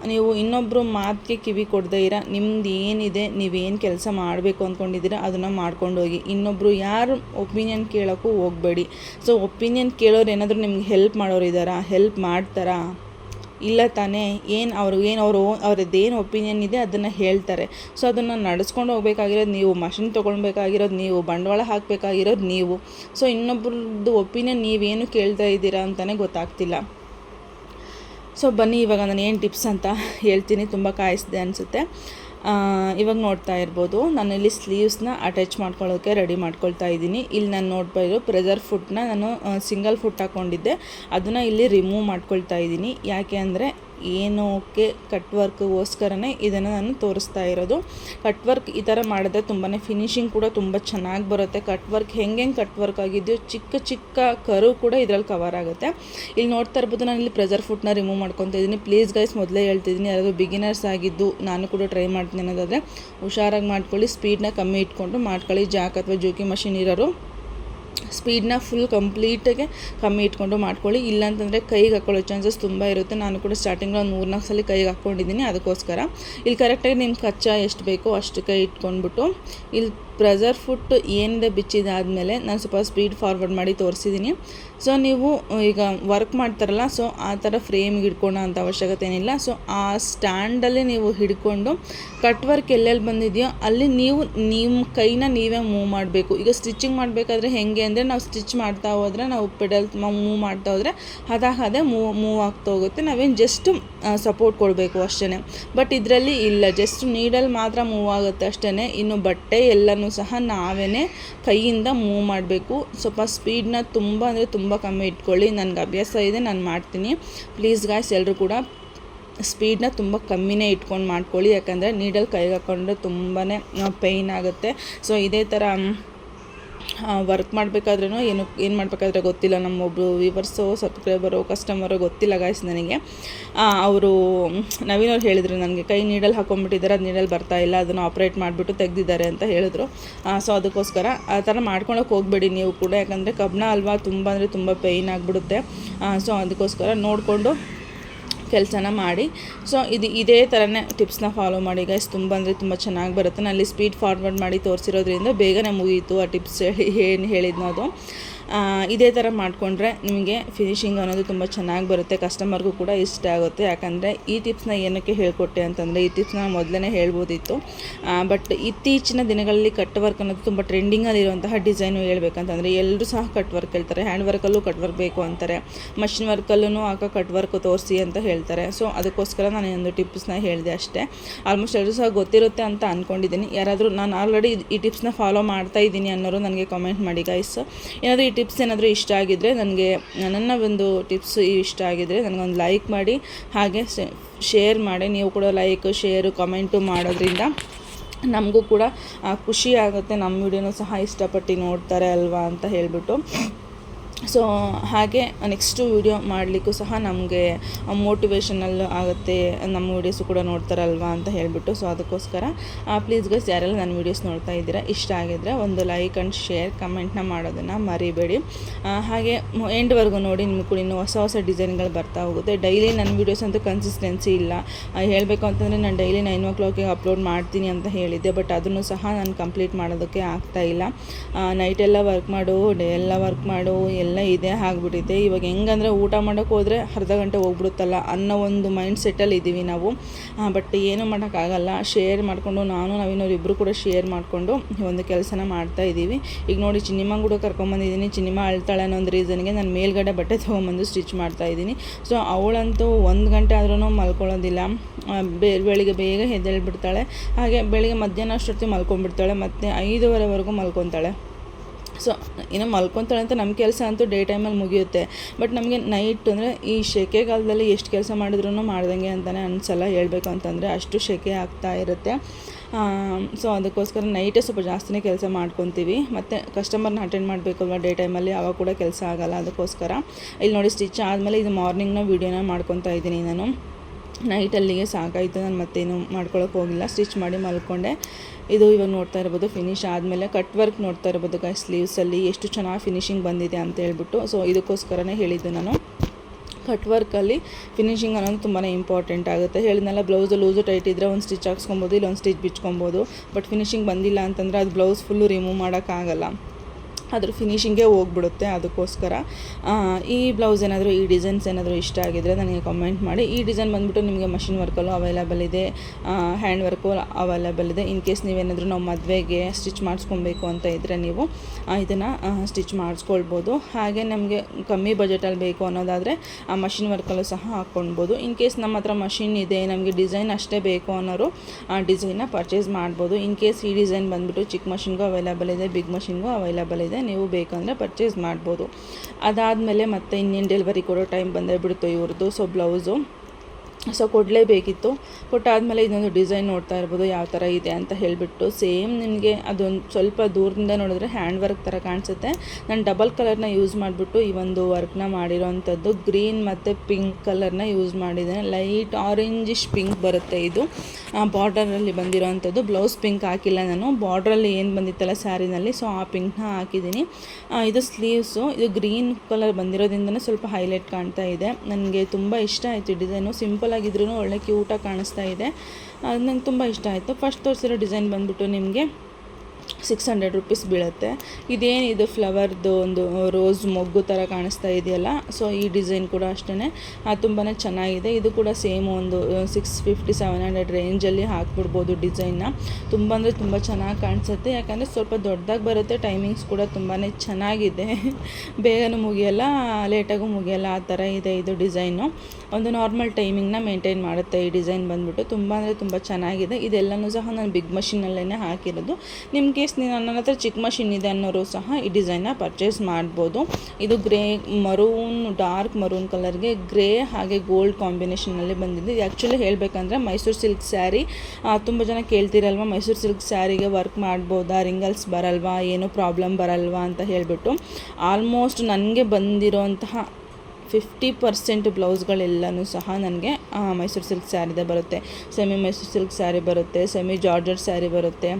ನೀವು ಇನ್ನೊಬ್ಬರು ಮಾತಿಗೆ ಕಿವಿ ಕೊಡದೇ ಇರ, ನಿಮ್ದು ಏನಿದೆ ನೀವೇನು ಕೆಲಸ ಮಾಡಬೇಕು ಅಂದ್ಕೊಂಡಿದ್ದೀರ ಅದನ್ನು ಮಾಡ್ಕೊಂಡು ಹೋಗಿ. ಇನ್ನೊಬ್ಬರು ಯಾರು ಒಪಿನಿಯನ್ ಕೇಳೋಕ್ಕೂ ಹೋಗಬೇಡಿ. ಸೊ ಒಪಿನಿಯನ್ ಕೇಳೋರು ಏನಾದರೂ ನಿಮ್ಗೆ ಹೆಲ್ಪ್ ಮಾಡೋರು ಇದ್ದಾರಾ ಹೆಲ್ಪ್ ಮಾಡ್ತಾರಾ? ಇಲ್ಲ ತಾನೇ, ಏನು ಅವರು ಏನು ಅವರು ಅವ್ರದ್ದೇನು ಒಪಿನಿಯನ್ ಇದೆ ಅದನ್ನು ಹೇಳ್ತಾರೆ. ಸೊ ಅದನ್ನು ನಡೆಸ್ಕೊಂಡು ಹೋಗ್ಬೇಕಾಗಿರೋದು ನೀವು ಮಷಿನ್ ತೊಗೊಳ್ಬೇಕಾಗಿರೋದು ನೀವು, ಬಂಡವಾಳ ಹಾಕಬೇಕಾಗಿರೋದು ನೀವು. ಸೊ ಇನ್ನೊಬ್ರದ್ದು ಒಪಿನಿಯನ್ ನೀವೇನು ಕೇಳ್ತಾ ಇದ್ದೀರಾ ಅಂತಲೇ ಗೊತ್ತಾಗ್ತಿಲ್ಲ. ಸೊ ಬನ್ನಿ ಇವಾಗ ನಾನು ಏನು ಟಿಪ್ಸ್ ಅಂತ ಹೇಳ್ತೀನಿ. ತುಂಬ ಕಾಯಿಸಿದೆ ಅನಿಸುತ್ತೆ. ಇವಾಗ ನೋಡ್ತಾ ಇರ್ಬೋದು. ನಾನಿಲ್ಲಿ ಸ್ಲೀವ್ಸ್ನ ಅಟ್ಯಾಚ್ ಮಾಡ್ಕೊಳ್ಳೋಕ್ಕೆ ರೆಡಿ ಮಾಡ್ಕೊಳ್ತಾ ಇದ್ದೀನಿ. ಇಲ್ಲಿ ನಾನು ನೋಡ್ತಾ ಇರೋ ಪ್ರೆಸರ್ ಫುಟ್ನ ನಾನು ಸಿಂಗಲ್ ಫುಟ್ ಹಾಕ್ಕೊಂಡಿದ್ದೆ ಅದನ್ನು ಇಲ್ಲಿ ರಿಮೂವ್ ಮಾಡ್ಕೊಳ್ತಾ ಇದ್ದೀನಿ. ಯಾಕೆ ಅಂದರೆ ಏನೋಕ್ಕೆ ಕಟ್ ವರ್ಕ್ಗೋಸ್ಕರನೇ ಇದನ್ನು ನಾನು ತೋರಿಸ್ತಾ ಇರೋದು. ಕಟ್ ವರ್ಕ್ ಈ ಥರ ಮಾಡಿದ್ರೆ ತುಂಬಾ ಫಿನಿಶಿಂಗ್ ಕೂಡ ತುಂಬ ಚೆನ್ನಾಗಿ ಬರುತ್ತೆ. ಕಟ್ ವರ್ಕ್ ಹೆಂಗೆ ಹೆಂಗೆ ಕಟ್ ವರ್ಕ್ ಆಗಿದೆಯೋ ಚಿಕ್ಕ ಚಿಕ್ಕ ಕರು ಕೂಡ ಇದರಲ್ಲಿ ಕವರ್ ಆಗುತ್ತೆ. ಇಲ್ಲಿ ನೋಡ್ತಾ ಇರ್ಬೋದು ನಾನು ಇಲ್ಲಿ ಪ್ರೆಸರ್ ಫುಡ್ನ ರಿಮೂವ್ ಮಾಡ್ಕೊತಾ ಇದ್ದೀನಿ. ಪ್ಲೀಸ್ ಗೈಸ್ ಮೊದಲೇ ಹೇಳ್ತಿದ್ದೀನಿ, ಯಾರಾದರೂ ಬಿಗಿನರ್ಸ್ ಆಗಿದ್ದು ನಾನು ಕೂಡ ಟ್ರೈ ಮಾಡ್ತೀನಿ ಅನ್ನೋದಾದರೆ ಹುಷಾರಾಗಿ ಮಾಡ್ಕೊಳ್ಳಿ ಸ್ಪೀಡ್ನ ಕಮ್ಮಿ ಇಟ್ಕೊಂಡು ಮಾಡ್ಕೊಳ್ಳಿ. ಜಾಕ್ ಅಥವಾ ಜೋಕಿ ಮಷಿನ್ ಇರೋರು. ಸ್ಪೀಡ್ನ ಫುಲ್ ಕಂಪ್ಲೀಟಾಗೆ ಕಮ್ಮಿ ಇಟ್ಕೊಂಡು ಮಾಡ್ಕೊಳ್ಳಿ. ಇಲ್ಲಾಂತಂದರೆ ಕೈಗೆ ಹಾಕ್ಕೊಳ್ಳೋ ಚಾನ್ಸಸ್ ತುಂಬ ಇರುತ್ತೆ. ನಾನು ಕೂಡ ಸ್ಟಾರ್ಟಿಂಗ್ ಒಂದು ಮೂರ್ನಾಲ್ಕು ಸಲ ಕೈಗೆ ಹಾಕ್ಕೊಂಡಿದ್ದೀನಿ. ಅದಕ್ಕೋಸ್ಕರ. ಇಲ್ಲಿ ಕರೆಕ್ಟಾಗಿ ನಿಮ್ಮ ಕಚ್ಚಾ ಎಷ್ಟು ಬೇಕೋ ಅಷ್ಟು ಕೈ ಇಟ್ಕೊಂಡ್ಬಿಟ್ಟು, ಇಲ್ಲಿ ಪ್ರೆಸರ್ ಫುಟ್ ಏನಿದೆ ಬಿಚ್ಚಿದಾದಮೇಲೆ ನಾನು ಸ್ವಲ್ಪ ಸ್ಪೀಡ್ ಫಾರ್ವರ್ಡ್ ಮಾಡಿ ತೋರಿಸಿದ್ದೀನಿ. ಸೊ ನೀವು ಈಗ ವರ್ಕ್ ಮಾಡ್ತಾರಲ್ಲ ಸೊ ಆ ಥರ ಫ್ರೇಮ್ಗೆ ಹಿಡ್ಕೊಳ್ಳೋ ಅಂಥ ಅವಶ್ಯಕತೆ ಏನಿಲ್ಲ. ಸೊ ಆ ಸ್ಟ್ಯಾಂಡಲ್ಲಿ ನೀವು ಹಿಡ್ಕೊಂಡು ಕಟ್ ವರ್ಕ್ ಎಲ್ಲೆಲ್ಲಿ ಬಂದಿದೆಯೋ ಅಲ್ಲಿ ನೀವು ನಿಮ್ಮ ಕೈನ ನೀವೇ ಮೂವ್ ಮಾಡಬೇಕು. ಈಗ ಸ್ಟಿಚಿಂಗ್ ಮಾಡಬೇಕಾದ್ರೆ ಹೇಗೆ ಅಂದರೆ ನಾವು ಸ್ಟಿಚ್ ಮಾಡ್ತಾ ಹೋದರೆ, ನಾವು ಪೆಡಲ್ ಮೂವ್ ಮಾಡ್ತಾ ಹೋದರೆ ಅದಾಗದೆ ಮೂವ್ ಮೂವ್ ಆಗ್ತಾ ಹೋಗುತ್ತೆ. ನಾವೇನು ಜಸ್ಟ್ ಸಪೋರ್ಟ್ ಕೊಡಬೇಕು ಅಷ್ಟೇ ಬಟ್ ಇದರಲ್ಲಿ ಇಲ್ಲ ಜಸ್ಟ್ ನೀಡಲ್ಲಿ ಮಾತ್ರ ಮೂವ್ ಆಗುತ್ತೆ ಅಷ್ಟೇ ಇನ್ನು ಬಟ್ಟೆ ಎಲ್ಲನೂ ಸಹ ನಾವೇ ಕೈಯಿಂದ ಮೂವ್ ಮಾಡಬೇಕು. ಸ್ವಲ್ಪ ಸ್ಪೀಡ್ನ ತುಂಬ ಅಂದರೆ ತುಂಬ ಕಮ್ಮಿ ಇಟ್ಕೊಳ್ಳಿ. ನನಗೆ ಅಭ್ಯಾಸ ಇದೆ, ನಾನು ಮಾಡ್ತೀನಿ. ಪ್ಲೀಸ್ ಗಾಯ್ಸ್ ಎಲ್ಲರೂ ಕೂಡ ಸ್ಪೀಡ್ನ ತುಂಬ ಕಮ್ಮಿನೇ ಇಟ್ಕೊಂಡು ಮಾಡ್ಕೊಳ್ಳಿ. ಯಾಕಂದರೆ ನೀಡಲ್ ಕೈಗೆ ಹಾಕೊಂಡ್ರೆ ತುಂಬಾ ಪೇಯ್ನ್ ಆಗುತ್ತೆ. ಸೊ ಇದೇ ಥರ ವರ್ಕ್ ಮಾಡಬೇಕಾದ್ರೂ ಏನು ಏನು ಮಾಡಬೇಕಾದ್ರೆ ಗೊತ್ತಿಲ್ಲ. ನಮ್ಮೊಬ್ಬರು ವಿವರ್ಸು ಸಬ್ಸ್ಕ್ರೈಬರು ಕಸ್ಟಮರು ಗೊತ್ತಿಲ್ಲ ಗಾಯ್ಸ್ ನನಗೆ. ಅವರು ನವೀನವ್ರು ಹೇಳಿದರು ನನಗೆ, ಕೈ ನೀಡಲ್ಲಿ ಹಾಕೊಂಡ್ಬಿಟ್ಟಿದ್ದಾರೆ, ಅದು ನೀಡಲ್ಲಿ ಬರ್ತಾ ಇಲ್ಲ, ಅದನ್ನು ಆಪ್ರೇಟ್ ಮಾಡಿಬಿಟ್ಟು ತೆಗೆದಿದ್ದಾರೆ ಅಂತ ಹೇಳಿದ್ರು. ಸೊ ಅದಕ್ಕೋಸ್ಕರ ಆ ಥರ ಮಾಡ್ಕೊಳಕ್ಕೆ ಹೋಗಬೇಡಿ ನೀವು ಕೂಡ. ಯಾಕಂದರೆ ಕಬ್ಬಣ ಅಲ್ವಾ ತುಂಬ ಅಂದರೆ ತುಂಬ ಪೇಯ್ನ್ ಆಗಿಬಿಡುತ್ತೆ. ಸೊ ಅದಕ್ಕೋಸ್ಕರ ನೋಡಿಕೊಂಡು ಕೆಲಸನ ಮಾಡಿ. ಸೊ ಇದು ಇದೇ ಥರನೇ ಟಿಪ್ಸ್ನ ಫಾಲೋ ಮಾಡಿ ಗೈಸ್ ತುಂಬ ಅಂದರೆ ತುಂಬ ಚೆನ್ನಾಗಿ ಬರುತ್ತೆ. ನಾನು ಸ್ಪೀಡ್ ಫಾರ್ವರ್ಡ್ ಮಾಡಿ ತೋರಿಸಿರೋದ್ರಿಂದ ಬೇಗನೆ ಮುಗಿಯಿತು ಆ ಟಿಪ್ಸ್ ಏನು ಹೇಳಿದ್ನೋ ಅದು. ಇದೇ ಥರ ಮಾಡಿಕೊಂಡ್ರೆ ನಿಮಗೆ ಫಿನಿಶಿಂಗ್ ಅನ್ನೋದು ತುಂಬ ಚೆನ್ನಾಗಿ ಬರುತ್ತೆ. ಕಸ್ಟಮರ್ಗೂ ಕೂಡ ಇಷ್ಟ ಆಗುತ್ತೆ. ಯಾಕಂದರೆ ಈ ಟಿಪ್ಸ್ನ ಏನಕ್ಕೆ ಹೇಳ್ಕೊಟ್ಟೆ ಅಂತಂದರೆ ಈ ಟಿಪ್ಸ್ನ ಮೊದಲೇ ಹೇಳ್ಬೋದಿತ್ತು. ಬಟ್ ಇತ್ತೀಚಿನ ದಿನಗಳಲ್ಲಿ ಕಟ್ ವರ್ಕ್ ಅನ್ನೋದು ತುಂಬ ಟ್ರೆಂಡಿಂಗಲ್ಲಿರುವಂತಹ ಡಿಸೈನು ಹೇಳ್ಬೇಕಂತಂದರೆ ಎಲ್ಲರೂ ಸಹ ಕಟ್ ವರ್ಕ್ ಹೇಳ್ತಾರೆ. ಹ್ಯಾಂಡ್ ವರ್ಕಲ್ಲೂ ಕಟ್ ವರ್ಕ್ ಬೇಕು ಅಂತಾರೆ. ಮಷಿನ್ ವರ್ಕಲ್ಲೂ ಆಗ ಕಟ್ ವರ್ಕ್ ತೋರಿಸಿ ಅಂತ ಹೇಳ್ತಾರೆ. ಸೊ ಅದಕ್ಕೋಸ್ಕರ ನಾನು ಒಂದು ಟಿಪ್ಸ್ನ ಹೇಳಿದೆ ಅಷ್ಟೇ. ಆಲ್ಮೋಸ್ಟ್ ಎಲ್ಲರೂ ಸಹ ಗೊತ್ತಿರುತ್ತೆ ಅಂತ ಅಂದ್ಕೊಂಡಿದ್ದೀನಿ ಯಾರಾದರೂ, ನಾನು ಆಲ್ರೆಡಿ ಈ ಟಿಪ್ಸ್ನ ಫಾಲೋ ಮಾಡ್ತಾ ಇದ್ದೀನಿ ಅನ್ನೋರು ನನಗೆ ಕಾಮೆಂಟ್ ಮಾಡಿ ಗೈಸ್ ಏನಾದರೂ ಈ ಏನಾದರೂ ಇಷ್ಟ ಆಗಿದ್ದರೆ ನನಗೆ, ನನ್ನ ಒಂದು ಟಿಪ್ಸ್ ಇಷ್ಟ ಆಗಿದ್ದರೆ ನನಗೊಂದು ಲೈಕ್ ಮಾಡಿ, ಹಾಗೆ ಶೇರ್ ಮಾಡಿ. ನೀವು ಕೂಡ ಲೈಕ್ ಶೇರು ಕಮೆಂಟು ಮಾಡೋದ್ರಿಂದ ನಮಗೂ ಕೂಡ ಖುಷಿ ಆಗುತ್ತೆ. ನಮ್ಮ ವಿಡಿಯೋನೂ ಸಹ ಇಷ್ಟಪಟ್ಟು ನೋಡ್ತಾರೆ ಅಲ್ವಾ ಅಂತ ಹೇಳಿಬಿಟ್ಟು. ಸೊ ಹಾಗೆ ನೆಕ್ಸ್ಟು ವೀಡಿಯೋ ಮಾಡಲಿಕ್ಕೂ ಸಹ ನಮಗೆ ಮೋಟಿವೇಶನಲ್ ಆಗುತ್ತೆ, ನಮ್ಮ ವೀಡಿಯೋಸು ಕೂಡ ನೋಡ್ತಾರಲ್ವಾ ಅಂತ ಹೇಳಿಬಿಟ್ಟು. ಸೊ ಅದಕ್ಕೋಸ್ಕರ ಪ್ಲೀಸ್ ಗೈಸ್ ಯಾರೆಲ್ಲ ನನ್ನ ವೀಡಿಯೋಸ್ ನೋಡ್ತಾ ಇದ್ದೀರಾ, ಇಷ್ಟ ಆಗಿದ್ರೆ ಒಂದು ಲೈಕ್ ಆ್ಯಂಡ್ ಶೇರ್ ಕಮೆಂಟ್ನ ಮಾಡೋದನ್ನು ಮರಿಬೇಡಿ. ಹಾಗೆ ಎಂಡ್ವರೆಗೂ ನೋಡಿ ನಿಮ್ಗೆ ಕೂಡ ಇನ್ನೂ ಹೊಸ ಹೊಸ ಡಿಸೈನ್ಗಳು ಬರ್ತಾ ಹೋಗುತ್ತೆ. ಡೈಲಿ ನನ್ನ ವೀಡಿಯೋಸ್ ಅಂತೂ ಕನ್ಸಿಸ್ಟೆನ್ಸಿ ಇಲ್ಲ. ಹೇಳಬೇಕು ಅಂತಂದರೆ ನಾನು ಡೈಲಿ ನೈನ್ ಓ ಕ್ಲಾಕಿಗೆ ಅಪ್ಲೋಡ್ ಮಾಡ್ತೀನಿ ಅಂತ ಹೇಳಿದ್ದೆ ಬಟ್ ಅದನ್ನು ಸಹ ನಾನು ಕಂಪ್ಲೀಟ್ ಮಾಡೋದಕ್ಕೆ ಆಗ್ತಾ ಇಲ್ಲ. ನೈಟೆಲ್ಲ ವರ್ಕ್ ಮಾಡು ಡೇ ಎಲ್ಲ ವರ್ಕ್ ಮಾಡು, ಎಲ್ಲ ಎಲ್ಲ ಇದೆ ಆಗ್ಬಿಟ್ಟಿದೆ. ಇವಾಗ ಹೆಂಗಂದ್ರೆ ಊಟ ಮಾಡೋಕ್ಕೆ ಹೋದರೆ ಅರ್ಧ ಗಂಟೆ ಹೋಗ್ಬಿಡುತ್ತಲ್ಲ ಅನ್ನೋ ಒಂದು ಮೈಂಡ್ ಸೆಟ್ಟಲ್ಲಿ ಇದ್ದೀವಿ ನಾವು. ಬಟ್ ಏನೂ ಮಾಡೋಕ್ಕಾಗಲ್ಲ ಶೇರ್ ಮಾಡಿಕೊಂಡು ನಾನು ನಾವಿನ್ನೋರಿಬ್ಬರು ಕೂಡ ಶೇರ್ ಮಾಡಿಕೊಂಡು ಒಂದು ಕೆಲಸನ ಮಾಡ್ತಾ ಇದ್ದೀವಿ ಈಗ ನೋಡಿ ಚಿನ್ನಿಮ್ಮ ಕೂಡ ಕರ್ಕೊಂಬಂದಿದ್ದೀನಿ. ಚಿನ್ನಿಮ್ಮ ಅಳ್ತಾಳೆ ಅನ್ನೋ ಒಂದು ರೀಸನ್ಗೆ ನಾನು ಮೇಲ್ಗಡೆ ಬಟ್ಟೆ ತೊಗೊಂಬಂದು ಸ್ಟಿಚ್ ಮಾಡ್ತಾ ಇದ್ದೀನಿ ಸೊ ಅವಳಂತೂ ಒಂದು ಗಂಟೆ ಆದ್ರೂ ಮಲ್ಕೊಳ್ಳೋದಿಲ್ಲ. ಬೇ, ಬೆಳಿಗ್ಗೆ ಬೇಗ ಎದ್ದೇಳ್ಬಿಡ್ತಾಳೆ. ಹಾಗೆ ಬೆಳಿಗ್ಗೆ ಮಧ್ಯಾಹ್ನ ಅಷ್ಟೊತ್ತಿಗೆ ಮಲ್ಕೊಂಡ್ಬಿಡ್ತಾಳೆ. ಮತ್ತು ಐದುವರೆವರೆಗೂ ಮಲ್ಕೊತಾಳೆ. ಸೊ, ಇನ್ನು ಮಲ್ಕೊತಾಳೆ ಅಂತ ನಮ್ಮ ಕೆಲಸ ಅಂತೂ ಡೇ ಟೈಮಲ್ಲಿ ಮುಗಿಯುತ್ತೆ. ಬಟ್ ನಮಗೆ ನೈಟ್ ಅಂದರೆ ಈ ಸೆಕೆಗಾಲದಲ್ಲಿ ಎಷ್ಟು ಕೆಲಸ ಮಾಡಿದ್ರೂ ಮಾಡ್ದಂಗೆ ಅಂತಲೇ ಅನ್ಸಲ್ಲ ಹೇಳಬೇಕು ಅಂತಂದರೆ ಅಷ್ಟು ಸೆಕೆ ಆಗ್ತಾ ಇರುತ್ತೆ. ಸೊ, ಅದಕ್ಕೋಸ್ಕರ ನೈಟೇ ಸ್ವಲ್ಪ ಜಾಸ್ತಿನೇ ಕೆಲಸ ಮಾಡ್ಕೊತೀವಿ. ಮತ್ತು ಕಸ್ಟಮರ್ನ ಅಟೆಂಡ್ ಮಾಡಬೇಕಲ್ವ ಡೇ ಟೈಮಲ್ಲಿ, ಅವಾಗ ಕೂಡ ಕೆಲಸ ಆಗೋಲ್ಲ ಅದಕ್ಕೋಸ್ಕರ. ಇಲ್ಲಿ ನೋಡಿ ಸ್ಟಿಚ್ ಆದಮೇಲೆ ಇದು ಮಾರ್ನಿಂಗ್ನ ವೀಡಿಯೋನ ಮಾಡ್ಕೊತಾ ಇದ್ದೀನಿ ನಾನು. ನೈಟ್ ಅಲ್ಲಿಗೆ ಸಾಕಾಯಿತು, ನಾನು ಮತ್ತೇನು ಮಾಡ್ಕೊಳಕ್ಕೆ ಹೋಗಿಲ್ಲ. ಸ್ಟಿಚ್ ಮಾಡಿ ಮಲ್ಕೊಂಡೆ. ಇದು ಇವಾಗ ನೋಡ್ತಾ ಇರ್ಬೋದು ಫಿನಿಶ್ ಆದಮೇಲೆ ಕಟ್ ವರ್ಕ್ ನೋಡ್ತಾ ಇರ್ಬೋದು ಗೈ ಸ್ಲೀವ್ಸಲ್ಲಿ ಎಷ್ಟು ಚೆನ್ನಾಗಿ ಫಿನಿಶಿಂಗ್ ಬಂದಿದೆ ಅಂತ ಹೇಳ್ಬಿಟ್ಟು. ಸೊ ಇದಕ್ಕೋಸ್ಕರನೇ ಹೇಳಿದ್ದು ನಾನು. ಕಟ್ ವರ್ಕಲ್ಲಿ ಫಿನಿಶಿಂಗ್ ಅನ್ನೋದು ತುಂಬಾ ಇಂಪಾರ್ಟೆಂಟ್ ಆಗುತ್ತೆ. ಹೇಳಿದ್ನಲ್ಲ ಬ್ಲೌಸ್ ಲೂಸು ಟೈಟ್ ಇದ್ದರೆ ಒಂದು ಸ್ಟಿಚ್ ಹಾಕ್ಸ್ಕೊಬೋದು, ಇಲ್ಲೊಂದು ಸ್ಟಿಚ್ ಬಿಚ್ಕೊಬೋದು. ಬಟ್ ಫಿನಿಶಿಂಗ್ ಬಂದಿಲ್ಲ ಅಂತಂದರೆ ಅದು ಬ್ಲೌಸ್ ಫುಲ್ಲು ರಿಮೂವ್ ಮಾಡೋಕ್ಕಾಗಲ್ಲ ಅದ್ರ ಫಿನಿಶಿಂಗೇ ಹೋಗ್ಬಿಡುತ್ತೆ ಅದಕ್ಕೋಸ್ಕರ. ಈ ಬ್ಲೌಸ್ ಏನಾದರೂ, ಈ ಡಿಸೈನ್ಸ್ ಏನಾದರೂ ಇಷ್ಟ ಆಗಿದ್ದರೆ ನನಗೆ ಕಮೆಂಟ್ ಮಾಡಿ. ಈ ಡಿಸೈನ್ ಬಂದುಬಿಟ್ಟು ನಿಮಗೆ ಮಷಿನ್ ವರ್ಕಲ್ಲೂ ಅವೈಲಬಲ್ ಇದೆ. ಹ್ಯಾಂಡ್ ವರ್ಕು ಅವೈಲೇಬಲ್ ಇದೆ. ಇನ್ ಕೇಸ್ ನೀವೇನಾದರೂ ನಾವು ಮದುವೆಗೆ ಸ್ಟಿಚ್ ಮಾಡಿಸ್ಕೊಬೇಕು ಅಂತ ಇದ್ದರೆ ನೀವು ಇದನ್ನು ಸ್ಟಿಚ್ ಮಾಡಿಸ್ಕೊಳ್ಬೋದು. ಹಾಗೆ ನಮಗೆ ಕಮ್ಮಿ ಬಜೆಟಲ್ಲಿ ಬೇಕು ಅನ್ನೋದಾದರೆ, ಆ ಮಷಿನ್ ವರ್ಕಲ್ಲೂ ಸಹ ಹಾಕ್ಕೊಳ್ಬೋದು. ಇನ್ ಕೇಸ್ ನಮ್ಮ ಹತ್ರ ಮಷಿನ್ ಇದೆ, ನಮಗೆ ಡಿಸೈನ್ ಅಷ್ಟೇ ಬೇಕು ಅನ್ನೋರು, ಆ ಡಿಸೈನ್ನ ಪರ್ಚೇಸ್ ಮಾಡ್ಬೋದು. ಇನ್ ಕೇಸ್ ಈ ಡಿಸೈನ್ ಬಂದುಬಿಟ್ಟು ಚಿಕ್ಕ ಮಷಿನ್ಗೂ ಅವೈಲೇಬಲ್ ಇದೆ ಬಿಗ್ ಮಷಿನ್ಗೂ ಅವೈಲೇಬಲ್ ಇದೆ ನೀವು ಬೇಕಂದರೆ ಪರ್ಚೇಸ್ ಮಾಡ್ಬೋದು. ಅದಾದಮೇಲೆ ಮತ್ತೆ ಇನ್ನೇನು ಡೆಲಿವರಿ ಕೊಡೋ ಟೈಮ್ ಬಂದೇ ಬಿಡ್ತು ಇವ್ರದ್ದು. ಸೊ ಬ್ಲೌಸು ಸೊ ಕೊಡಲೇಬೇಕಿತ್ತು. ಕೊಟ್ಟಾದಮೇಲೆ ಇದೊಂದು ಡಿಸೈನ್ ನೋಡ್ತಾ ಇರ್ಬೋದು, ಯಾವ ಥರ ಇದೆ ಅಂತ ಹೇಳಿಬಿಟ್ಟು ಸೇಮ್ ನಿಮಗೆ ಅದೊಂದು ಸ್ವಲ್ಪ ದೂರದಿಂದ ನೋಡಿದ್ರೆ ಹ್ಯಾಂಡ್ ವರ್ಕ್ ಥರ ಕಾಣಿಸುತ್ತೆ. ನಾನು ಡಬಲ್ ಕಲರ್ನ ಯೂಸ್ ಮಾಡಿಬಿಟ್ಟು ಈ ಒಂದು ವರ್ಕ್ನ ಮಾಡಿರೋವಂಥದ್ದು ಗ್ರೀನ್ ಮತ್ತು ಪಿಂಕ್ ಕಲರ್ನ ಯೂಸ್ ಮಾಡಿದ್ದೇನೆ. ಲೈಟ್ ಆರೆಂಜಿಶ್ ಪಿಂಕ್ ಬರುತ್ತೆ ಇದು. ಬಾರ್ಡರಲ್ಲಿ ಬಂದಿರೋವಂಥದ್ದು ಬ್ಲೌಸ್ ಪಿಂಕ್ ಹಾಕಿಲ್ಲ ನಾನು. ಬಾರ್ಡ್ರಲ್ಲಿ ಏನು ಬಂದಿತ್ತಲ್ಲ ಸ್ಯಾರಿನಲ್ಲಿ, ಸೊ ಆ ಪಿಂಕ್ನ ಹಾಕಿದ್ದೀನಿ. ಇದು ಸ್ಲೀವ್ಸು. ಇದು ಗ್ರೀನ್ ಕಲರ್ ಬಂದಿರೋದ್ರಿಂದನೇ ಸ್ವಲ್ಪ ಹೈಲೈಟ್ ಕಾಣ್ತಾ ಇದೆ. ನನಗೆ ತುಂಬ ಇಷ್ಟ ಆಯಿತು ಡಿಸೈನು. ಸಿಂಪಲ್ ಆಗಿದ್ರೂ ಒಳ್ಳೆ ಕ್ಯೂಟಾಗಿ ಕಾಣಿಸ್ತಾ ಇದೆ. ಅದು ನಂಗೆ ತುಂಬ ಇಷ್ಟ ಆಯಿತು. ಫಸ್ಟ್ ತೋರಿಸಿರೋ ಡಿಸೈನ್ ಬಂದುಬಿಟ್ಟು ನಿಮಗೆ ಸಿಕ್ಸ್ ಹಂಡ್ರೆಡ್ ರುಪೀಸ್ ಬೀಳುತ್ತೆ. ಇದೇನಿದು ಫ್ಲವರ್ದು ಒಂದು ರೋಸ್ ಮೊಗ್ಗು ಥರ ಕಾಣಿಸ್ತಾ ಇದೆಯಲ್ಲ, ಸೊ ಈ ಡಿಸೈನ್ ಕೂಡ ಅಷ್ಟೇ ತುಂಬಾ ಚೆನ್ನಾಗಿದೆ. ಇದು ಕೂಡ ಸೇಮ್ ಒಂದು ಸಿಕ್ಸ್ ಫಿಫ್ಟಿ ಸೆವೆನ್ ಹಂಡ್ರೆಡ್ ರೇಂಜಲ್ಲಿ ಹಾಕ್ಬಿಡ್ಬೋದು ಡಿಸೈನ್ನ ತುಂಬ ಅಂದರೆ ತುಂಬ ಚೆನ್ನಾಗಿ ಕಾಣಿಸುತ್ತೆ. ಯಾಕಂದರೆ ಸ್ವಲ್ಪ ದೊಡ್ಡದಾಗಿ ಬರುತ್ತೆ, ಟೈಮಿಂಗ್ಸ್ ಕೂಡ ತುಂಬಾ ಚೆನ್ನಾಗಿದೆ. [LAUGHS] ಬೇಗನೂ ಮುಗಿಯಲ್ಲ, ಲೇಟಾಗೂ ಮುಗಿಯಲ್ಲ, ಆ ಥರ ಇದೆ ಇದು ಡಿಸೈನು. ಒಂದು ನಾರ್ಮಲ್ ಟೈಮಿಂಗ್ನ ಮೇಂಟೈನ್ ಮಾಡುತ್ತೆ ಈ ಡಿಸೈನ್ ಬಂದುಬಿಟ್ಟು. ತುಂಬ ಅಂದರೆ ತುಂಬ ಚೆನ್ನಾಗಿದೆ. ಇದೆಲ್ಲನೂ ಸಹ ನಾನು ಬಿಗ್ ಮಷಿನಲ್ಲೇ ಹಾಕಿರೋದು. ನಿಮ್ಮ ಕೇಸ್ ನನ್ನ ಹತ್ರ ಚಿಕ್ಕ ಮಷಿನ್ ಇದೆ ಅನ್ನೋರು ಸಹ ಈ ಡಿಸೈನ್ನ ಪರ್ಚೇಸ್ ಮಾಡ್ಬೋದು. ಇದು ಗ್ರೇ ಮರೂನ್ ಡಾರ್ಕ್ ಮರೂನ್ ಕಲರ್ಗೆ ಗ್ರೇ ಹಾಗೆ ಗೋಲ್ಡ್ ಕಾಂಬಿನೇಷನಲ್ಲಿ ಬಂದಿದೆ. ಇದು ಆ್ಯಕ್ಚುಲಿ ಹೇಳಬೇಕಂದ್ರೆ ಮೈಸೂರು ಸಿಲ್ಕ್ ಸ್ಯಾರಿ ತುಂಬ ಜನ ಕೇಳ್ತಿರಲ್ವ? ಮೈಸೂರು ಸಿಲ್ಕ್ ಸ್ಯಾರಿಗೆ ವರ್ಕ್ ಮಾಡ್ಬೋದಾ? ರಿಂಗಲ್ಸ್ ಬರಲ್ವಾ? ಏನೂ ಪ್ರಾಬ್ಲಮ್ ಬರಲ್ವಾ ಅಂತ ಹೇಳಿಬಿಟ್ಟು. ಆಲ್ಮೋಸ್ಟ್ ನನಗೆ ಬಂದಿರೋಂತಹ ಫಿಫ್ಟಿ ಪರ್ಸೆಂಟ್ ಬ್ಲೌಸ್ಗಳೆಲ್ಲನೂ ಸಹ ನನಗೆ ಮೈಸೂರು ಸಿಲ್ಕ್ ಸ್ಯಾರಿದೆ ಬರುತ್ತೆ. ಸೆಮಿ ಮೈಸೂರು ಸಿಲ್ಕ್ ಸ್ಯಾರಿ ಬರುತ್ತೆ, ಸೆಮಿ ಜಾರ್ಜರ್ ಸ್ಯಾರಿ ಬರುತ್ತೆ.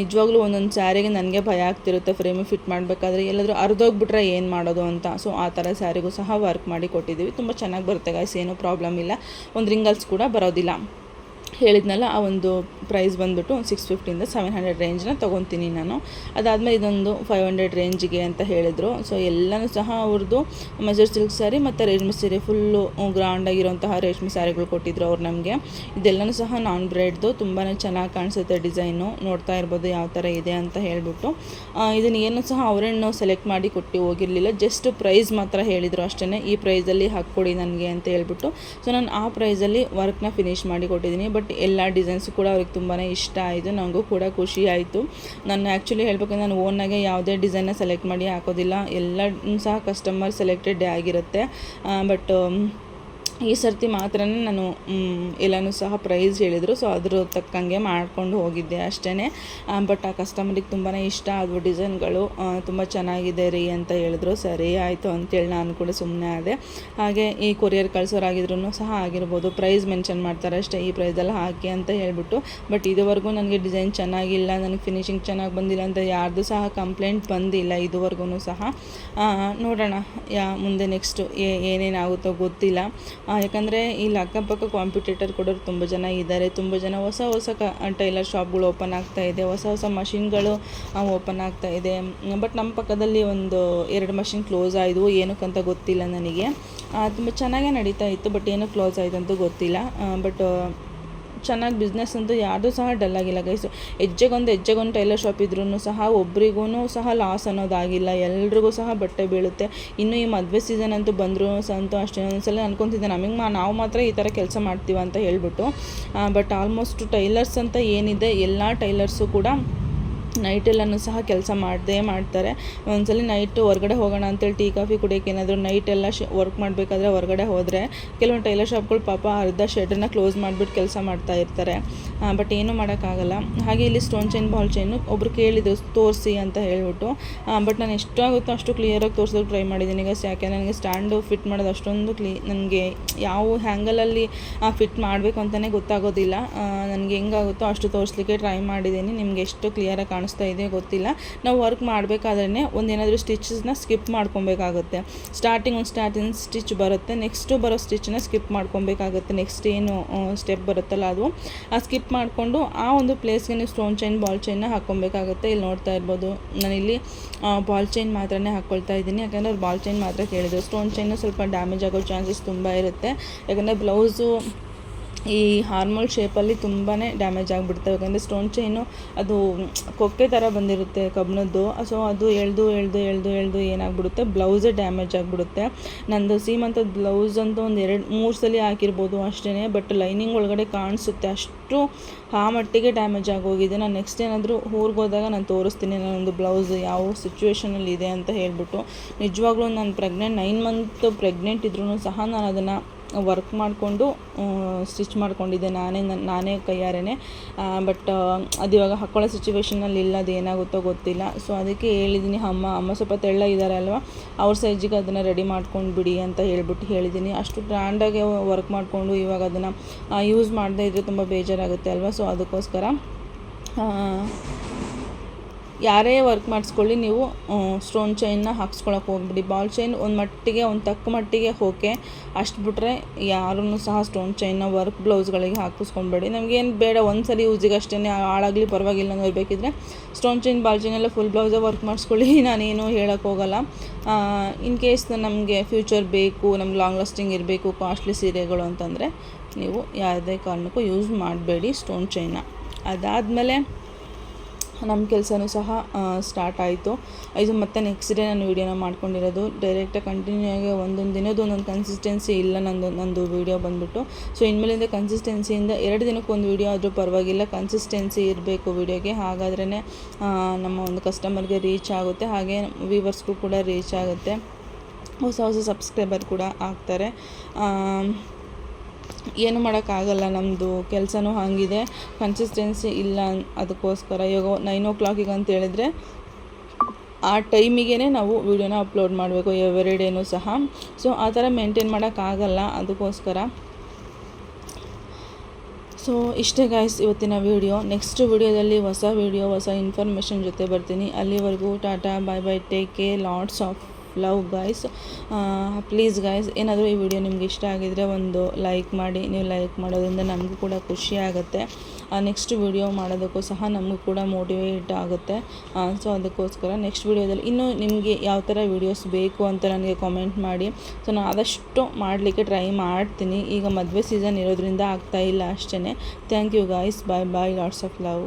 ನಿಜವಾಗ್ಲೂ ಒಂದೊಂದು ಸ್ಯಾರಿಗೆ ನನಗೆ ಭಯ ಆಗ್ತಿರುತ್ತೆ, ಫ್ರೇಮು ಫಿಟ್ ಮಾಡಬೇಕಾದ್ರೆ. ಎಲ್ಲಾದರೂ ಅರ್ಧೋಗ್ಬಿಟ್ರೆ ಏನು ಮಾಡೋದು ಅಂತ. ಸೊ, ಆ ಥರ ಸ್ಯಾರಿಗೂ ಸಹ ವರ್ಕ್ ಮಾಡಿ ಕೊಟ್ಟಿದ್ದೀವಿ. ತುಂಬ ಚೆನ್ನಾಗಿ ಬರುತ್ತೆ ಗಾಯ್ಸ್ ಏನೂ ಪ್ರಾಬ್ಲಮ್ ಇಲ್ಲ. ಒಂದು ರಿಂಗಲ್ಸ್ ಕೂಡ ಬರೋದಿಲ್ಲ. ಹೇಳಿದ್ನಲ್ಲ, ಆ ಒಂದು ಪ್ರೈಸ್ ಬಂದುಬಿಟ್ಟು ಒಂದು ಸಿಕ್ಸ್ ಫಿಫ್ಟಿಯಿಂದ ಸೆವೆನ್ ಹಂಡ್ರೆಡ್ ರೇಂಜ್ನ ತೊಗೊತೀನಿ ನಾನು. ಅದಾದಮೇಲೆ ಇದೊಂದು ಫೈವ್ ಹಂಡ್ರೆಡ್ ರೇಂಜಿಗೆ ಅಂತ ಹೇಳಿದರು. ಸೊ ಎಲ್ಲನೂ ಸಹ ಅವ್ರದ್ದು ಮೈಸೂರು ಸಿಲ್ಕ್ ಸ್ಯಾರಿ ಮತ್ತು ರೇಷ್ಮೆ ಸೀರೆ ಫುಲ್ಲು ಗ್ರ್ಯಾಂಡಾಗಿರೋಂತಹ ರೇಷ್ಮೆ ಸ್ಯಾರಿಗಳು ಕೊಟ್ಟಿದ್ರು ಅವ್ರು ನಮಗೆ. ಇದೆಲ್ಲನೂ ಸಹ ನಾನ್ ಬ್ರೆಡ್ದು ತುಂಬಾ ಚೆನ್ನಾಗಿ ಕಾಣಿಸುತ್ತೆ ಡಿಸೈನು ನೋಡ್ತಾ ಇರ್ಬೋದು ಯಾವ ಥರ ಇದೆ ಅಂತ ಹೇಳಿಬಿಟ್ಟು. ಇದನ್ನು ಏನು ಸಹ ಅವರನ್ನು ಸೆಲೆಕ್ಟ್ ಮಾಡಿ ಕೊಟ್ಟು ಹೋಗಿರಲಿಲ್ಲ. ಜಸ್ಟ್ ಪ್ರೈಸ್ ಮಾತ್ರ ಹೇಳಿದರು ಅಷ್ಟೇ ಈ ಪ್ರೈಸಲ್ಲಿ ಹಾಕ್ಕೊಡಿ ನನಗೆ ಅಂತ ಹೇಳ್ಬಿಟ್ಟು. ಸೊ ನಾನು ಆ ಪ್ರೈಸಲ್ಲಿ ವರ್ಕ್ನ ಫಿನಿಶ್ ಮಾಡಿ ಕೊಟ್ಟಿದ್ದೀನಿ. ಬಟ್ ಎಲ್ಲ ಡಿಸೈನ್ಸು ಕೂಡ ಅವ್ರಿಗೆ ತುಂಬಾ ಇಷ್ಟ ಆಯಿತು. ನನಗೂ ಕೂಡ ಖುಷಿ ಆಯಿತು. ನಾನು ಆ್ಯಕ್ಚುಲಿ ಹೇಳ್ಬೇಕಂದ್ರೆ ನಾನು ಓನಾಗೆ ಯಾವುದೇ ಡಿಸೈನ್ನ ಸೆಲೆಕ್ಟ್ ಮಾಡಿ ಹಾಕೋದಿಲ್ಲ. ಎಲ್ಲ ಸಹ ಕಸ್ಟಮರ್ ಸೆಲೆಕ್ಟೆಡ್ ಆಗಿರುತ್ತೆ ಬಟ್ ಈ ಸರ್ತಿ ಮಾತ್ರ ನಾನು ಎಲ್ಲನೂ ಸಹ ಪ್ರೈಸ್ ಹೇಳಿದರು. ಸೊ ಅದ್ರ ತಕ್ಕಂಗೆ ಮಾಡಿಕೊಂಡು ಹೋಗಿದ್ದೆ ಅಷ್ಟೇ ಬಟ್ ಆ ಕಸ್ಟಮರಿಗೆ ತುಂಬಾ ಇಷ್ಟ ಆದವು ಡಿಸೈನ್ಗಳು ತುಂಬ ಚೆನ್ನಾಗಿದೆ ರೀ ಅಂತ ಹೇಳಿದ್ರು. ಸರಿ, ಆಯಿತು ಅಂತೇಳಿ ನಾನು ಕೂಡ ಸುಮ್ಮನೆ ಆದೆ. ಹಾಗೆ ಈ ಕೊರಿಯರ್ ಕಳ್ಸೋರಾಗಿದ್ರು ಸಹ ಆಗಿರ್ಬೋದು. ಪ್ರೈಸ್ ಮೆನ್ಷನ್ ಮಾಡ್ತಾರೆ ಅಷ್ಟೇ ಈ ಪ್ರೈಸಲ್ಲಿ ಹಾಕಿ ಅಂತ ಹೇಳಿಬಿಟ್ಟು. ಬಟ್ ಇದುವರೆಗೂ ನನಗೆ ಡಿಸೈನ್ ಚೆನ್ನಾಗಿಲ್ಲ, ನನಗೆ ಫಿನಿಶಿಂಗ್ ಚೆನ್ನಾಗಿ ಬಂದಿಲ್ಲ ಅಂತ ಯಾರ್ದು ಸಹ ಕಂಪ್ಲೇಂಟ್ ಬಂದಿಲ್ಲ ಇದುವರೆಗೂ ಸಹ. ನೋಡೋಣ, ಯಾ, ಮುಂದೆ ನೆಕ್ಸ್ಟು ಏನೇನಾಗುತ್ತೋ ಗೊತ್ತಿಲ್ಲ. ಯಾಕಂದರೆ ಇಲ್ಲಿ ಅಕ್ಕಪಕ್ಕ ಕಾಂಪಿಟೇಟರ್ ಕೊಡೋರು ತುಂಬ ಜನ ಇದ್ದಾರೆ ತುಂಬ ಜನ ಹೊಸ ಹೊಸ ಕ ಟೈಲರ್ ಶಾಪ್ಗಳು ಓಪನ್ ಆಗ್ತಾ ಇದೆ. ಹೊಸ ಹೊಸ ಮಷಿನ್ಗಳು ಓಪನ್ ಆಗ್ತಾ ಇದೆ. ಬಟ್ ನಮ್ಮ ಪಕ್ಕದಲ್ಲಿ ಒಂದು ಎರಡು ಮಷಿನ್ ಕ್ಲೋಸ್ ಆಯಿತು ಏನಕ್ಕಂತ ಗೊತ್ತಿಲ್ಲ ನನಗೆ. ತುಂಬ ಚೆನ್ನಾಗೇ ನಡೀತಾ ಇತ್ತು ಬಟ್ ಏನೋ ಕ್ಲೋಸ್ ಆಯಿತು ಅಂತ ಗೊತ್ತಿಲ್ಲ. ಬಟ್ ಚೆನ್ನಾಗಿ ಬಿಸ್ನೆಸ್ ಅಂತೂ ಯಾರ್ದು ಸಹ ಡಲ್ ಆಗಿಲ್ಲ ಗೈಸು ಹೆಜ್ಜೆಗೊಂದು ಹೆಜ್ಜೆಗೊಂದು ಟೈಲರ್ ಶಾಪ್ ಇದ್ರೂ ಸಹ ಒಬ್ರಿಗೂ ಸಹ ಲಾಸ್ ಅನ್ನೋದಾಗಿಲ್ಲ. ಎಲ್ರಿಗೂ ಸಹ ಬಟ್ಟೆ ಬೀಳುತ್ತೆ. ಇನ್ನು ಈ ಮದುವೆ ಸೀಸನ್ ಅಂತೂ ಬಂದರೂ ಅಂತೂ ಅಷ್ಟೇ. ಒಂದ್ಸಲ ಅನ್ಕೊತಿದ್ದೆ, ನಮಗೆ ಮಾ, ನಾವು ಮಾತ್ರ ಈ ಥರ ಕೆಲಸ ಮಾಡ್ತೀವಿ ಅಂತ ಹೇಳ್ಬಿಟ್ಟು ಬಟ್ ಆಲ್ಮೋಸ್ಟ್ ಟೈಲರ್ಸ್ ಅಂತ ಏನಿದೆ, ಎಲ್ಲ ಟೈಲರ್ಸು ಕೂಡ ನೈಟೆಲ್ಲನೂ ಸಹ ಕೆಲಸ ಮಾಡದೇ ಮಾಡ್ತಾರೆ. ಒಂದ್ಸಲ ನೈಟು ಹೊರಗಡೆ ಹೋಗೋಣ ಅಂತೇಳಿ ಟೀ, ಕಾಫಿ ಕುಡಿಯೋಕೆ ಏನಾದರೂ ನೈಟೆಲ್ಲ ಶ ವರ್ಕ್ ಮಾಡಬೇಕಾದ್ರೆ ಹೊರಗಡೆ ಹೋದರೆ ಕೆಲವೊಂದು ಟೈಲರ್ ಶಾಪ್ಗಳು ಪಾಪ ಅರ್ಧ ಶೆಡನ್ನು ಕ್ಲೋಸ್ ಮಾಡಿಬಿಟ್ಟು ಕೆಲಸ ಮಾಡ್ತಾ ಇರ್ತಾರೆ. ಬಟ್ ಏನೂ ಮಾಡೋಕ್ಕಾಗಲ್ಲ. ಹಾಗೆ ಇಲ್ಲಿ ಸ್ಟೋನ್ ಚೈನ್, ಬಾಲ್ ಚೈನು ಒಬ್ರು ಕೇಳಿದ್ರು, ತೋರಿಸಿ ಅಂತ ಹೇಳ್ಬಿಟ್ಟು. ಬಟ್ ನಾನು ಎಷ್ಟಾಗುತ್ತೋ ಅಷ್ಟು ಕ್ಲಿಯರಾಗಿ ತೋರಿಸೋಕೆ ಟ್ರೈ ಮಾಡಿದ್ದೀನಿ. ಈಗ ಯಾಕೆ ನನಗೆ ಸ್ಟ್ಯಾಂಡು ಫಿಟ್ ಮಾಡೋದು ಅಷ್ಟೊಂದು ಕ್ಲೀ ನನಗೆ ಯಾವ ಹ್ಯಾಂಗಲಲ್ಲಿ ಫಿಟ್ ಮಾಡಬೇಕು ಅಂತಲೇ ಗೊತ್ತಾಗೋದಿಲ್ಲ. ನನಗೆ ಹೆಂಗಾಗುತ್ತೋ ಅಷ್ಟು ತೋರಿಸ್ಲಿಕ್ಕೆ ಟ್ರೈ ಮಾಡಿದ್ದೀನಿ. ನಿಮಗೆ ಎಷ್ಟು ಕ್ಲಿಯರಾಗಿ ಕಾಣಿಸ್ತಾ ಇದೆ ಗೊತ್ತಿಲ್ಲ. ನಾವು ವರ್ಕ್ ಮಾಡಬೇಕಾದ್ರೆ ಒಂದೇನಾದರೂ ಸ್ಟಿಚಸ್ನ ಸ್ಕಿಪ್ ಮಾಡ್ಕೊಬೇಕಾಗುತ್ತೆ. ಸ್ಟಾರ್ಟಿಂಗ್ ಒಂದು ಸ್ಟಾರ್ಟಿಂಗ್ ಸ್ಟಿಚ್ ಬರುತ್ತೆ. ನೆಕ್ಸ್ಟು ಬರೋ ಸ್ಟಿಚ್ನ ಸ್ಕಿಪ್ ಮಾಡ್ಕೊಬೇಕಾಗುತ್ತೆ. ನೆಕ್ಸ್ಟ್ ಏನು ಸ್ಟೆಪ್ ಬರುತ್ತಲ್ಲ ಅದು. ಆ ಸ್ಕಿಪ್ ಮಾಡಿಕೊಂಡು ಆ ಒಂದು ಪ್ಲೇಸ್ಗೆ ನೀವು ಸ್ಟೋನ್ ಚೈನ್ ಬಾಲ್ ಚೈನ್ನ ಹಾಕ್ಕೊಬೇಕಾಗುತ್ತೆ ಇಲ್ಲಿ ನೋಡ್ತಾ ಇರ್ಬೋದು. ನಾನಿಲ್ಲಿ ಬಾಲ್ ಚೈನ್ ಮಾತ್ರನೇ ಹಾಕ್ಕೊಳ್ತಾ ಇದ್ದೀನಿ. ಯಾಕಂದರೆ ಅವ್ರು ಬಾಲ್ ಚೈನ್ ಮಾತ್ರ ಕೇಳಿದ್ರು. ಸ್ಟೋನ್ ಚೈನು ಸ್ವಲ್ಪ ಡ್ಯಾಮೇಜ್ ಆಗೋ ಚಾನ್ಸಸ್ ತುಂಬ ಇರುತ್ತೆ. ಯಾಕಂದರೆ ಬ್ಲೌಸು ಈ ಹಾರ್ಮೋಲ್ ಶೇಪಲ್ಲಿ ತುಂಬಾ ಡ್ಯಾಮೇಜ್ ಆಗಿಬಿಡುತ್ತೆ. ಯಾಕಂದರೆ ಸ್ಟೋನ್ ಚೈನು ಅದು ಕೊಕ್ಕೆ ಥರ ಬಂದಿರುತ್ತೆ ಕಬ್ಬಣದ್ದು. ಸೊ ಅದು ಎಳೆದು ಎಳೆದು ಎಳೆದು ಎಳೆದು ಏನಾಗ್ಬಿಡುತ್ತೆ? ಬ್ಲೌಸೇ ಡ್ಯಾಮೇಜ್ ಆಗಿಬಿಡುತ್ತೆ. ನಂದು ಸೀಮಂತದ ಬ್ಲೌಸ್ ಅಂತೂ ಒಂದು ಎರಡು, ಮೂರು ಸಲ ಹಾಕಿರ್ಬೋದು ಅಷ್ಟೇ ಬಟ್ ಲೈನಿಂಗ್ ಒಳಗಡೆ ಕಾಣಿಸುತ್ತೆ. ಅಷ್ಟು ಆ ಮಟ್ಟಿಗೆ ಡ್ಯಾಮೇಜ್ ಆಗೋಗಿದೆ. ನಾನು ನೆಕ್ಸ್ಟ್ ಏನಾದರೂ ಊರಿಗೆ ಹೋದಾಗ ನಾನು ತೋರಿಸ್ತೀನಿ. ನನ್ನೊಂದು ಬ್ಲೌಸ್ ಯಾವ ಸಿಚುವೇಷನಲ್ಲಿ ಇದೆ ಅಂತ ಹೇಳಿಬಿಟ್ಟು. ನಿಜವಾಗ್ಲೂ ನಾನು ಪ್ರೆಗ್ನೆಂಟ್ ನೈನ್ ಮಂತ್ ಪ್ರೆಗ್ನೆಂಟ್ ಇದ್ರೂ ಸಹ ನಾನು ಅದನ್ನು ವರ್ಕ್ ಮಾಡಿಕೊಂಡು ಸ್ಟಿಚ್ ಮಾಡಿಕೊಂಡಿದ್ದೆ ನಾನೇ ನನ್ನ ನಾನೇ ಕೈಯಾರೇನೆ. ಬಟ್ ಅದು ಇವಾಗ ಹಾಕ್ಕೊಳ್ಳೋ ಸಿಚುವೇಶನಲ್ಲಿ ಇಲ್ಲ ಅದು ಏನಾಗುತ್ತೋ ಗೊತ್ತಿಲ್ಲ. ಸೊ ಅದಕ್ಕೆ ಹೇಳಿದ್ದೀನಿ ಅಮ್ಮ ಅಮ್ಮ ಸ್ವಲ್ಪ ತೆಳ್ಳ ಇದ್ದಾರೆ ಅಲ್ವಾ? ಅವ್ರ ಸೈಜಿಗೆ ಅದನ್ನು ರೆಡಿ ಮಾಡ್ಕೊಂಡು ಬಿಡಿ ಅಂತ ಹೇಳ್ಬಿಟ್ಟು ಹೇಳಿದ್ದೀನಿ ಅಷ್ಟು ಗ್ರ್ಯಾಂಡಾಗಿ ವರ್ಕ್ ಮಾಡಿಕೊಂಡು ಇವಾಗ ಅದನ್ನು ಯೂಸ್ ಮಾಡದೇ ಇದ್ದರೆ ತುಂಬ ಬೇಜಾರಾಗುತ್ತೆ ಅಲ್ವಾ? ಸೊ ಅದಕ್ಕೋಸ್ಕರ ಯಾರೇ ವರ್ಕ್ ಮಾಡಿಸ್ಕೊಳ್ಳಿ, ನೀವು ಸ್ಟೋನ್ ಚೈನ್ನ ಹಾಕ್ಸ್ಕೊಳಕ್ಕೆ ಹೋಗ್ಬಿಡಿ. ಬಾಲ್ ಚೈನ್ ಒಂದು ಮಟ್ಟಿಗೆ, ಒಂದು ತಕ್ಕ ಮಟ್ಟಿಗೆ ಓಕೆ ಅಷ್ಟು ಬಿಟ್ಟರೆ ಯಾರೂ ಸಹ ಸ್ಟೋನ್ ಚೈನ್ನ ವರ್ಕ್ ಬ್ಲೌಸ್ಗಳಿಗೆ ಹಾಕಿಸ್ಕೊಂಬೇಡಿ. ನಮಗೇನು ಬೇಡ ಒಂದು ಸರಿ ಯೂಸಿಗೆ ಅಷ್ಟೇ ಹಾಳಾಗಲಿ, ಪರವಾಗಿಲ್ಲ ಅನ್ನೋದು ಬೇಕಿದ್ರೆ ಸ್ಟೋನ್ ಚೈನ್ ಬಾಲ್ ಚೈನೆಲ್ಲ ಫುಲ್ ಬ್ಲೌಸೇ ವರ್ಕ್ ಮಾಡಿಸ್ಕೊಳ್ಳಿ. ನಾನೇನು ಹೇಳೋಕ್ಕೆ ಹೋಗಲ್ಲ. ಇನ್ ಕೇಸ್ ನಮಗೆ ಫ್ಯೂಚರ್ ಬೇಕು ನಮ್ಗೆ ಲಾಂಗ್ ಲಾಸ್ಟಿಂಗ್ ಇರಬೇಕು ಕಾಸ್ಟ್ಲಿ ಸೀರೆಗಳು ಅಂತಂದರೆ, ನೀವು ಯಾವುದೇ ಕಾರಣಕ್ಕೂ ಯೂಸ್ ಮಾಡಬೇಡಿ ಸ್ಟೋನ್ ಚೈನ ಅದಾದಮೇಲೆ ನಮ್ಮ ಕೆಲಸನೂ ಸಹ ಸ್ಟಾರ್ಟ್ ಆಯಿತು. ಇದು ಮತ್ತೆ ನೆಕ್ಸ್ಟ್ ಡೇ ನಾನು ವೀಡಿಯೋನ ಮಾಡ್ಕೊಂಡಿರೋದು. ಡೈರೆಕ್ಟಾಗಿ ಕಂಟಿನ್ಯೂ ಆಗಿ ಒಂದೊಂದು ದಿನದ ಒಂದೊಂದು ಕನ್ಸಿಸ್ಟೆನ್ಸಿ ಇಲ್ಲ ನಂದು ನಂದು ವೀಡಿಯೋ ಬಂದುಬಿಟ್ಟು. ಸೊ ಇನ್ಮೇಲಿಂದ ಕನ್ಸಿಸ್ಟೆನ್ಸಿಯಿಂದ ಎರಡು ದಿನಕ್ಕೆ ಒಂದು ವೀಡಿಯೋ ಆದರೂ ಪರವಾಗಿಲ್ಲ. ಕನ್ಸಿಸ್ಟೆನ್ಸಿ ಇರಬೇಕು ವೀಡಿಯೋಗೆ ಹಾಗಾದ್ರೇ ನಮ್ಮ ಒಂದು ಕಸ್ಟಮರ್ಗೆ ರೀಚ್ ಆಗುತ್ತೆ. ಹಾಗೆ ವ್ಯೂವರ್ಸ್ಗೂ ಕೂಡ ರೀಚ್ ಆಗುತ್ತೆ. ಹೊಸ ಹೊಸ ಸಬ್ಸ್ಕ್ರೈಬರ್ ಕೂಡ ಆಗ್ತಾರೆ. ಏನು ಮಾಡೋಕ್ಕಾಗಲ್ಲ ನಮ್ಮದು ಕೆಲಸನೂ ಹಾಗಿದೆ ಕನ್ಸಿಸ್ಟೆನ್ಸಿ ಇಲ್ಲ ಅದಕ್ಕೋಸ್ಕರ. ಇವಾಗ ನೈನ್ ಓ ಕ್ಲಾಕಿಗೆ ಅಂತ ಹೇಳಿದ್ರೆ ಆ ಟೈಮಿಗೆ ನಾವು ವೀಡಿಯೋನ ಅಪ್ಲೋಡ್ ಮಾಡಬೇಕು ಎವ್ರಿ ಡೇನೂ ಸಹ. ಸೊ ಆ ಥರ ಮೇಂಟೈನ್ ಮಾಡೋಕ್ಕಾಗಲ್ಲ ಅದಕ್ಕೋಸ್ಕರ. ಸೊ ಇಷ್ಟೇ ಗಾಯ್ಸ್ ಇವತ್ತಿನ ವಿಡಿಯೋ ನೆಕ್ಸ್ಟ್ ವಿಡಿಯೋದಲ್ಲಿ ಹೊಸ ವೀಡಿಯೋ ಹೊಸ ಇನ್ಫಾರ್ಮೇಷನ್ ಜೊತೆ ಬರ್ತೀನಿ. ಅಲ್ಲಿವರೆಗೂ tata bye bye take care lots of love guys. Please guys, ಏನಾದರೂ ಈ ವಿಡಿಯೋ ನಿಮ್ಗೆ ಇಷ್ಟ ಆಗಿದರೆ ಒಂದು ಲೈಕ್ ಮಾಡಿ, ನೀವು ಲೈಕ್ ಮಾಡೋದ್ರಿಂದ ನಮಗೂ ಕೂಡ ಖುಷಿ ಆಗುತ್ತೆ. ನೆಕ್ಸ್ಟ್ ವಿಡಿಯೋ ಮಾಡೋದಕ್ಕೂ ಸಹ ನಮಗೂ ಕೂಡ ಮೋಟಿವೇಟ್ ಆಗುತ್ತೆ. ಸೊ ಅದಕ್ಕೋಸ್ಕರ ನೆಕ್ಸ್ಟ್ ವಿಡಿಯೋದಲ್ಲಿ ಇನ್ನೂ ನಿಮಗೆ ಯಾವ ಥರ ವಿಡಿಯೋಸ್ ಬೇಕು ಅಂತ ನನಗೆ ಕಾಮೆಂಟ್ ಮಾಡಿ. ಸೊ ನಾನು ಆದಷ್ಟು ಮಾಡಲಿಕ್ಕೆ ಟ್ರೈ ಮಾಡ್ತೀನಿ. ಈಗ ಮದುವೆ ಸೀಸನ್ ಇರೋದ್ರಿಂದ ಆಗ್ತಾಯಿಲ್ಲ ಅಷ್ಟೇ thank you guys bye bye lots of love